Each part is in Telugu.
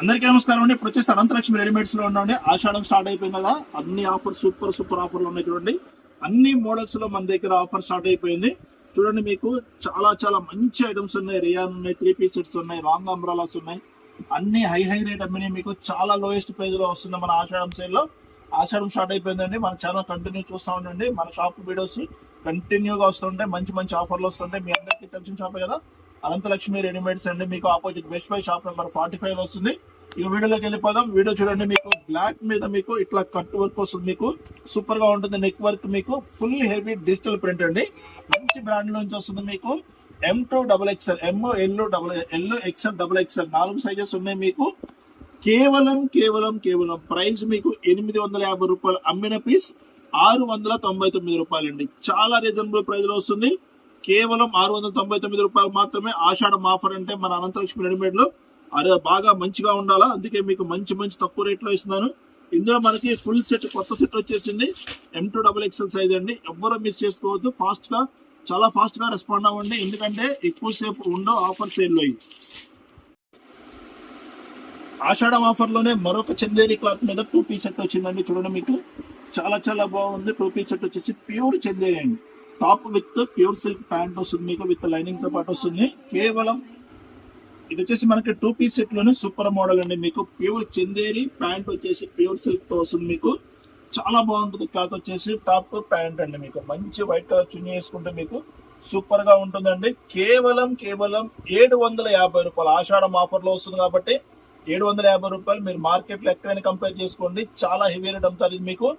అందరికీ నమస్కారం అండి. ఇప్పుడు వచ్చేసి అనంతలక్ష్మి రెడీమేడ్స్లో ఉండండి ఆషాఢం స్టార్ట్ అయిపోయింది కదా అన్ని ఆఫర్ సూపర్ సూపర్ ఆఫర్లు ఉన్నాయి చూడండి. అన్ని మోడల్స్లో మన దగ్గర ఆఫర్ స్టార్ట్ అయిపోయింది. చూడండి మీకు చాలా చాలా మంచి ఐటమ్స్ ఉన్నాయి. రియాన్ ఉన్నాయి త్రీ పీస్ సెట్స్ ఉన్నాయి రాంగ్ అంబ్రాలాస్ ఉన్నాయి. అన్ని హై హై రేట్ అమ్మినాయి. మీకు చాలా లోయెస్ట్ ప్రైస్లో వస్తుంది మన ఆషాఢం సేల్లో. ఆషాఢం స్టార్ట్ అయిపోయిందండి. మన ఛానల్ కంటిన్యూ చూస్తూ ఉండండి. మన షాప్ వీడియోస్ కంటిన్యూగా వస్తుంటాయి. మంచి మంచి ఆఫర్లు వస్తుంటాయి. మీ అందరికీ తెలిసిన షాపే కదా. అనంతలక్ష్మి రెడీమేడ్స్ అండి. మీకు opposite Best Buy shop number forty five వస్తుంది. ఇక వీడియోలోకి వెళ్ళిపోదాం వీడియో చూడండి మీకు. బ్లాక్ మీద మీకు ఇట్లా కట్ వర్క్ వస్తుంది మీకు. సూపర్గా ఉంటుంది నెక్ వర్క్ మీకు. ఫుల్ హెవీ డిజిటల్ ప్రింట్ అండి. మంచి బ్రాండ్ నుంచి వస్తుంది మీకు. M to double XL M L double L XL double XL నాలుగు సైజెస్ ఉన్నాయి మీకు. కేవలం కేవలం కేవలం ప్రైస్ మీకు ఎనిమిది వందల యాభై రూపాయలు అమ్మిన పీస్ ఆరు వందల తొంభై తొమ్మిది రూపాయలు అండి చాలా రీజనబుల్ ప్రైస్లో వస్తుంది. కేవలం ఆరు వందల తొంభై తొమ్మిది రూపాయలు మాత్రమే ఆషాఢం ఆఫర్ అంటే మన అనంతలక్ష్మి రెడీమేడ్లో అరే బాగా మంచిగా ఉండాలా? అందుకే మీకు మంచి మంచి తక్కువ రేట్లో ఇస్తున్నాను. ఇందులో మనకి ఫుల్ సెట్ కొత్త సెట్ వచ్చేసింది. M to double XL size అండి. ఎవ్వరూ మిస్ చేసుకోవద్దు. ఫాస్ట్గా చాలా ఫాస్ట్గా రెస్పాండ్ అవ్వండి. ఎందుకంటే ఎక్కువసేపు ఉండవు ఆఫర్ సేల్లో ఇవి. ఆషాఢం ఆఫర్లోనే మరొక చందేరి క్లాత్ మీద టూ పీస్ సెట్ వచ్చిందండి. చూడండి మీకు. చాలా చాలా బాగుంది. టూ పీస్ సెట్ వచ్చేసి ప్యూర్ చందేరి అండి. Top with pure silk pant వస్తుంది మీకు విత్ లైనింగ్తో పాటు వస్తుంది. కేవలం ఇది వచ్చేసి మనకి టూ పీస్ సెట్లోనే సూపర్ మోడల్ అండి మీకు. ప్యూర్ చందేరి ప్యాంట్ వచ్చేసి ప్యూర్ సిల్క్తో వస్తుంది మీకు. చాలా బాగుంటుంది క్లాత్ వచ్చేసి టాప్ ప్యాంట్ అండి మీకు. మంచి వైట్ కలర్ చున్నీ వేసుకుంటే మీకు సూపర్గా ఉంటుందండి. కేవలం కేవలం ఏడు వందల యాభై రూపాయలు. ఆషాఢం ఆఫర్లో వస్తుంది కాబట్టి ఏడు వందల యాభై రూపాయలు మీరు మార్కెట్లో ఎక్కడైనా కంపేర్ చేసుకోండి. చాలా హెవీ రేట్ అమ్ముతారు ఇది మీకు.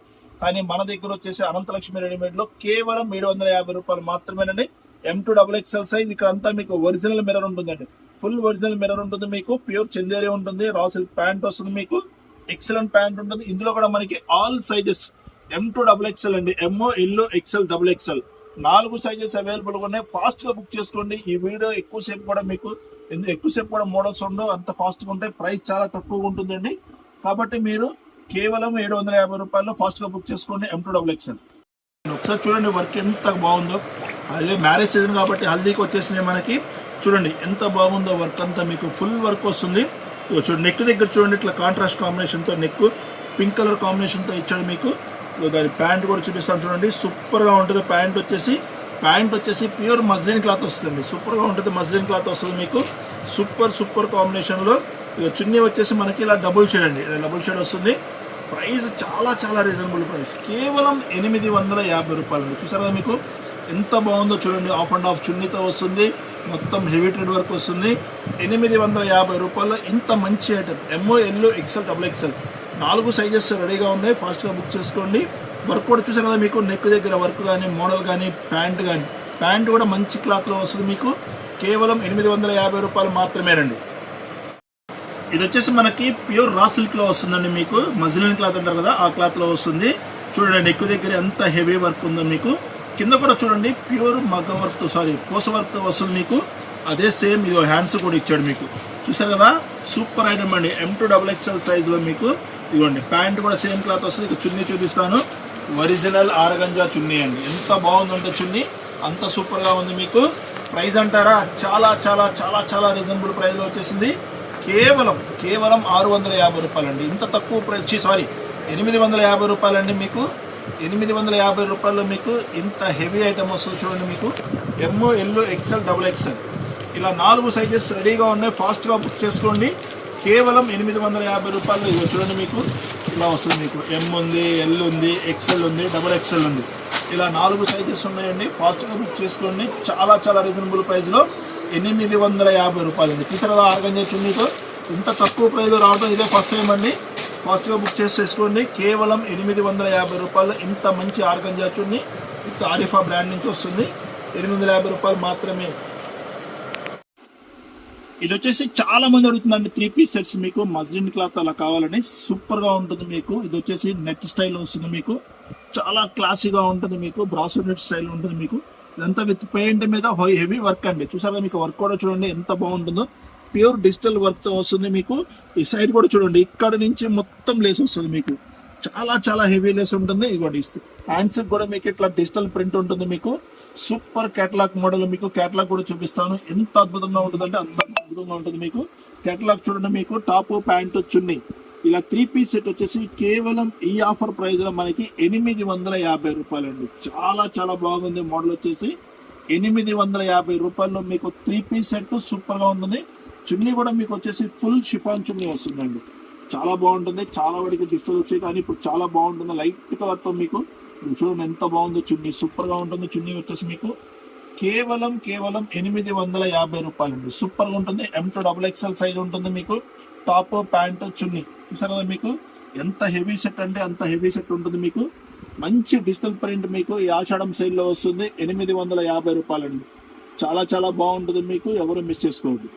కానీ మన దగ్గర వచ్చేసి అనంతలక్ష్మి రెడీమేడ్లో కేవలం ఏడు వందల యాభై రూపాయలు మాత్రమేనండి. M to double XL size ఇక్కడ అంతా మీకు ఒరిజినల్ మిర్రర్ ఉంటుందండి. ఫుల్ ఒరిజినల్ మిర్రర్ ఉంటుంది మీకు. ప్యూర్ చందేరి ఉంటుంది. రా సిల్క్ ప్యాంట్ వస్తుంది మీకు. ఎక్సలెంట్ ప్యాంట్ ఉంటుంది. ఇందులో కూడా మనకి all sizes M to double XL అండి. M L XL double XL నాలుగు సైజెస్ అవైలబుల్గా ఉన్నాయి. ఫాస్ట్గా బుక్ చేసుకోండి. ఈ వీడియో ఎక్కువసేపు కూడా మీకు ఎందుకు ఎక్కువసేపు కూడా మోడల్స్ ఉండవు. అంత ఫాస్ట్గా ఉంటాయి. ప్రైస్ చాలా తక్కువగా ఉంటుందండి. కాబట్టి మీరు కేవలం ఏడు వందల యాభై రూపాయల్లో ఫాస్ట్గా బుక్ చేసుకోండి ఎం టూ డబుల్ ఎక్స్ఎల్ ఒకసారి చూడండి వర్క్ ఎంత బాగుందో. అదే మ్యారేజ్ సీజన్ కాబట్టి హల్దీకి వచ్చేసినాయి మనకి. చూడండి ఎంత బాగుందో వర్క్ అంతా మీకు ఫుల్ వర్క్ వస్తుంది. చూడండి నెక్ దగ్గర చూడండి ఇట్లా కాంట్రాస్ట్ కాంబినేషన్తో నెక్ పింక్ కలర్ కాంబినేషన్తో ఇచ్చాడు మీకు. దాని ప్యాంట్ కూడా చూపిస్తాను చూడండి సూపర్గా ఉంటుంది. ప్యాంట్ వచ్చేసి ప్యాంట్ వచ్చేసి ప్యూర్ మజ్లిన్ క్లాత్ వస్తుంది సూపర్గా ఉంటుంది మజ్లిన్ క్లాత్ వస్తుంది మీకు. సూపర్ సూపర్ కాంబినేషన్లో ఇక చున్నీ వచ్చేసి మనకి ఇలా డబుల్ షేడ్ అండి. ఇలా డబుల్ షేడ్ వస్తుంది. ప్రైస్ చాలా చాలా రీజనబుల్ ప్రైస్ కేవలం ఎనిమిది వందల యాభై రూపాయలు అండి చూసారా మీకు? ఎంత బాగుందో చూడండి. ఆఫ్ అండ్ ఆఫ్ చున్నీతో వస్తుంది. మొత్తం హెవీ ట్రేడ్ వర్క్ వస్తుంది. ఎనిమిది వందల యాభై రూపాయలు ఇంత మంచి item M L XL double XL నాలుగు సైజెస్ రెడీగా ఉన్నాయి. ఫాస్ట్గా బుక్ చేసుకోండి. వర్క్ కూడా చూసారు కదా మీకు? నెక్ దగ్గర వర్క్ కానీ మోడల్ కానీ ప్యాంట్ కానీ ప్యాంట్ కూడా మంచి క్లాత్లో వస్తుంది మీకు. కేవలం ఎనిమిది వందల యాభై రూపాయలు మాత్రమేనండి. ఇది వచ్చేసి మనకి ప్యూర్ రా సిల్క్లో వస్తుందండి మీకు. మజిలిన్ క్లాత్ అంటారు కదా ఆ క్లాత్లో వస్తుంది. చూడండి నెక్ దగ్గర ఎంత హెవీ వర్క్ ఉందో మీకు. కింద కూడా చూడండి ప్యూర్ మగ్గ వర్క్ సారీ పూస వర్క్ వస్తుంది మీకు. అదే సేమ్ ఇది హ్యాండ్స్ కూడా ఇచ్చాడు మీకు. చూసారు కదా సూపర్ ఐటమ్ అండి. ఎం టూ డబుల్ ఎక్స్ఎల్ సైజ్లో మీకు. ఇదిగోండి ప్యాంట్ కూడా సేమ్ క్లాత్ వస్తుంది. ఇక చున్నీ చూపిస్తాను. ఒరిజినల్ ఆరగంజా చున్నీ అండి. ఎంత బాగుందంటే చున్నీ. అంత సూపర్గా ఉంది మీకు. ప్రైస్ అంటారా? చాలా చాలా చాలా చాలా రీజనబుల్ ప్రైస్లో వచ్చేసింది. కేవలం కేవలం ఆరు వందల యాభై రూపాయలండి. ఇంత తక్కువ ప్రైస్ సారీ ఎనిమిది వందల యాభై రూపాయలండి మీకు. ఎనిమిది వందల యాభై రూపాయల్లో మీకు ఇంత హెవీ ఐటమ్ వస్తుంది చూడండి మీకు. M L XL double XL ఇలా నాలుగు సైజెస్ రెడీగా ఉన్నాయి. ఫాస్ట్గా బుక్ చేసుకోండి. కేవలం ఎనిమిది వందల యాభై రూపాయలు ఇవి చూడండి మీకు. ఇలా వస్తుంది మీకు. ఎం ఉంది ఎల్ ఉంది ఎక్సెల్ ఉంది డబుల్ ఎక్సెల్ ఉంది. ఇలా నాలుగు సైజెస్ ఉన్నాయండి. ఫాస్ట్గా బుక్ చేసుకోండి. చాలా చాలా రీజనబుల్ ప్రైస్లో. ఎనిమిది వందల యాభై రూపాయలు అండి చూసారా ఆర్గంజా చున్నీతో ఇంత తక్కువ ప్రైస్లో రావడం ఇదే ఫస్ట్ టైం అండి. ఫాస్ట్గా బుక్ చేసేసుకోండి. కేవలం ఎనిమిది వందల యాభై రూపాయలు ఇంత మంచి ఆర్గంజా చున్నీ విత్ ఆరిఫా బ్రాండ్ నుంచి వస్తుంది. ఎనిమిది వందల యాభై రూపాయలు మాత్రమే. ఇది వచ్చేసి చాలా మంది అడుగుతుందండి త్రీ పీస్ సెట్స్ మీకు. మజ్లిన్ క్లాత్ అలా కావాలని సూపర్గా ఉంటుంది మీకు. ఇది వచ్చేసి నెట్ స్టైల్ వస్తుంది మీకు. చాలా క్లాసీగా ఉంటుంది మీకు. బ్రాసో నెట్ స్టైల్ ఉంటుంది మీకు. ఇదంతా విత్ పెయింట్ మీద హెవీ వర్క్ అండి. చూసారా మీకు వర్క్ కూడా చూడండి ఎంత బాగుంటుందో. ప్యూర్ డిజిటల్ వర్క్తో వస్తుంది మీకు. ఈ సైడ్ కూడా చూడండి ఇక్కడ నుంచి మొత్తం లేస్ వస్తుంది మీకు. చాలా చాలా హెవీ లెస్ ఉంటుంది. ఇదిగోండి హ్యాండ్స్ కూడా మీకు ఇట్లా డిజిటల్ ప్రింట్ ఉంటుంది మీకు. సూపర్ కేటలాగ్ మోడల్ మీకు. కేటలాగ్ కూడా చూపిస్తాను. ఎంత అద్భుతంగా ఉంటుందంటే అంత అద్భుతంగా ఉంటుంది మీకు. కేటలాగ్ చూడండి మీకు. టాప్ ప్యాంటు చున్నీ. ఇలా త్రీ పీస్ సెట్ వచ్చేసి కేవలం ఈ ఆఫర్ ప్రైస్లో మనకి ఎనిమిది వందల యాభై రూపాయలండి. చాలా చాలా బాగుంది మోడల్ వచ్చేసి. ఎనిమిది వందల యాభై రూపాయల్లో మీకు త్రీ పీస్ సెట్ సూపర్గా ఉంటుంది. చున్నీ కూడా మీకు వచ్చేసి ఫుల్ షిఫాన్ చున్నీ వస్తుందండి. చాలా బాగుంటుంది. చాలా వాడికి డిస్టర్బ్ వచ్చాయి కానీ ఇప్పుడు చాలా బాగుంటుంది. లైట్ కలర్తో మీకు చూడండి ఎంత బాగుందో చున్నీ. సూపర్గా ఉంటుంది చున్నీ వచ్చేసి మీకు. కేవలం కేవలం ఎనిమిది వందల యాభై రూపాయలండి. సూపర్గా ఉంటుంది. M to double XL size ఉంటుంది మీకు. టాప్ ప్యాంట్ చున్నీ. చూసారు కదా మీకు? ఎంత హెవీ సెట్ అంటే అంత హెవీ సెట్ ఉంటుంది మీకు. మంచి డిజిటల్ ప్రింట్ మీకు ఈ ఆషాఢం సైడ్లో వస్తుంది. ఎనిమిది వందల యాభై రూపాయలండి. చాలా చాలా బాగుంటుంది మీకు. ఎవరు మిస్ చేసుకోవద్దు.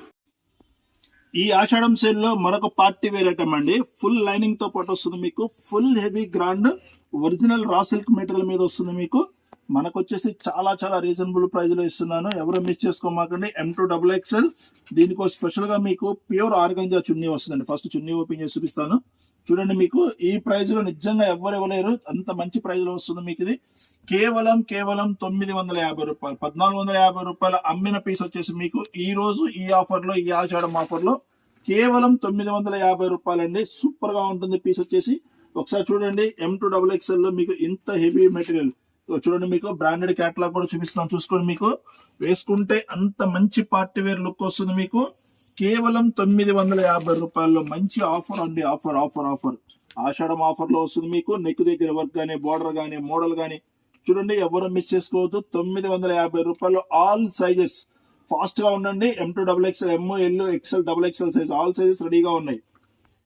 ఈ ఆషాఢం సైడ్లో మరొక పార్టీ వేర్ ఐటమ్ అండి. ఫుల్ లైనింగ్తో పాటు వస్తుంది మీకు. Full heavy grand original raw silk material మీద వస్తుంది మీకు. మనకు వచ్చేసి చాలా చాలా రీజనబుల్ ప్రైస్లో ఇస్తున్నాను. ఎవరు మిస్ చేసుకోమాకండి. ఎం టూ డబుల్ ఎక్స్ఎల్ దీనికో స్పెషల్గా మీకు ప్యూర్ ఆర్గంజా చున్నీ వస్తుందండి. ఫస్ట్ చున్నీ ఓపెన్ చేసి చూపిస్తాను. చూడండి మీకు ఈ ప్రైజ్లో నిజంగా ఎవరు ఇవ్వలేరు. అంత మంచి ప్రైజ్లో వస్తుంది మీకు ఇది. కేవలం కేవలం తొమ్మిది వందల యాభై రూపాయలు. పద్నాలుగు వందల యాభై రూపాయలు అమ్మిన పీస్ వచ్చేసి మీకు ఈ రోజు ఈ ఆఫర్లో ఈ ఆషాఢం ఆఫర్లో కేవలం తొమ్మిది వందల యాభై రూపాయలండి. సూపర్గా ఉంటుంది పీస్ వచ్చేసి. ఒకసారి చూడండి ఎం టూ డబుల్ ఎక్స్ఎల్లో మీకు ఇంత హెవీ మెటీరియల్ చూడండి మీకు బ్రాండెడ్ క్యాటలాగ్ కూడా చూపిస్తున్నాం చూసుకోండి మీకు. వేసుకుంటే అంత మంచి పార్టీ వేర్ లుక్ వస్తుంది మీకు. కేవలం తొమ్మిది వందల యాభై రూపాయల్లో మంచి ఆఫర్ అండి. Offer offer offer. ఆషాఢం ఆఫర్లో వస్తుంది మీకు. నెక్ దగ్గర వర్క్ గానీ బోర్డర్ కానీ మోడల్ కానీ. చూడండి ఎవరు మిస్ చేసుకోవద్దు. తొమ్మిది వందల యాభై రూపాయలు ఆల్ సైజెస్ ఫాస్ట్గా ఉండండి. M to double XL M L XL double XL size all sizes రెడీగా ఉన్నాయి.